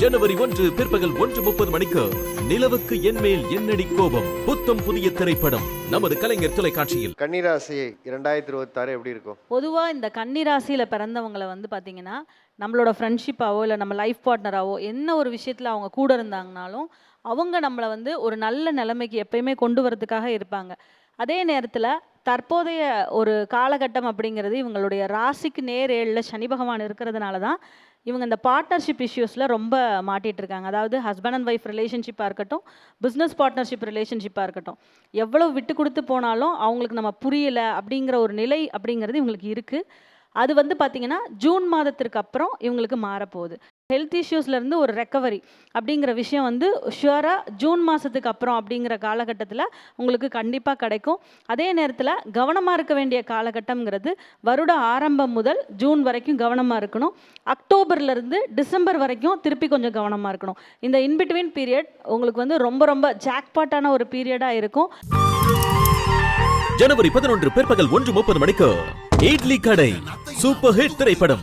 ஜனவரி ஒன்று பிற்பகல் ஒன்று முப்பது மணிக்கு நிலவுக்கு என்மேல் என்னடி கோபம்? புத்தம் புதிய திரைப்படம். நமது கலைஞர் தொலைக்காட்சியில். கன்னிராசி இரண்டாயிரத்தி இருபத்தாறு எப்படி இருக்கும்? பொதுவாக இந்த கன்னிராசியில் பிறந்தவங்களை வந்து பார்த்தீங்கன்னா நம்மளோட ஃப்ரெண்ட்ஷிப்பாவோ இல்லை நம்ம லைஃப் பார்ட்னராவோ என்ன ஒரு விஷயத்தில் அவங்க கூட இருந்தாங்கனாலும் அவங்க நம்மளை வந்து ஒரு நல்ல நிலைமைக்கு எப்பயுமே கொண்டு வரதுக்காக இருப்பாங்க. அதே நேரத்தில் தற்போதைய ஒரு காலகட்டம் அப்படிங்கிறது இவங்களுடைய ராசிக்கு நேர் ஏழில் சனி பகவான் இருக்கிறதுனால தான் இவங்க இந்த பார்ட்னர்ஷிப் இஷ்யூஸில் ரொம்ப மாட்டிகிட்டு இருக்காங்க அதாவது ஹஸ்பண்ட் அண்ட் ஒய்ஃப் ரிலேஷன்ஷிப்பாக இருக்கட்டும் பிஸ்னஸ் பார்ட்னர்ஷிப் ரிலேஷன்ஷிப்பாக இருக்கட்டும். எவ்வளோ விட்டு கொடுத்து போனாலும் அவங்களுக்கு நம்ம புரியலை அப்படிங்கிற ஒரு நிலை அப்படிங்கிறது இவங்களுக்கு இருக்குது அது வந்து பார்த்திங்கன்னா ஜூன் மாதத்திற்கு அப்புறம் இவங்களுக்கு மாறப்போகுது. ஹெல்த் இஷ்யூஸ்லேருந்து ஒரு ரெக்கவரி அப்படிங்கிற விஷயம் வந்து ஷுவராக ஜூன் மாதத்துக்கு அப்புறம் அப்படிங்கிற காலகட்டத்தில் உங்களுக்கு கண்டிப்பாக கிடைக்கும். அதே நேரத்தில் கவனமாக இருக்க வேண்டிய காலகட்டம்ங்கிறது வருட ஆரம்பம் முதல் ஜூன் வரைக்கும் கவனமாக இருக்கணும். அக்டோபர்லேருந்து டிசம்பர் வரைக்கும் திருப்பி கொஞ்சம் கவனமாக இருக்கணும். இந்த இன்பிட்வீன் பீரியட் உங்களுக்கு வந்து ரொம்ப ரொம்ப ஜாக்பாட்டான ஒரு பீரியடாக இருக்கும். ஜனவரி பதினொன்று பிற்பகல் ஒன்று முப்பது மணிக்கு இட்லி கடை. சூப்பர் ஹிட் திரைப்படம்.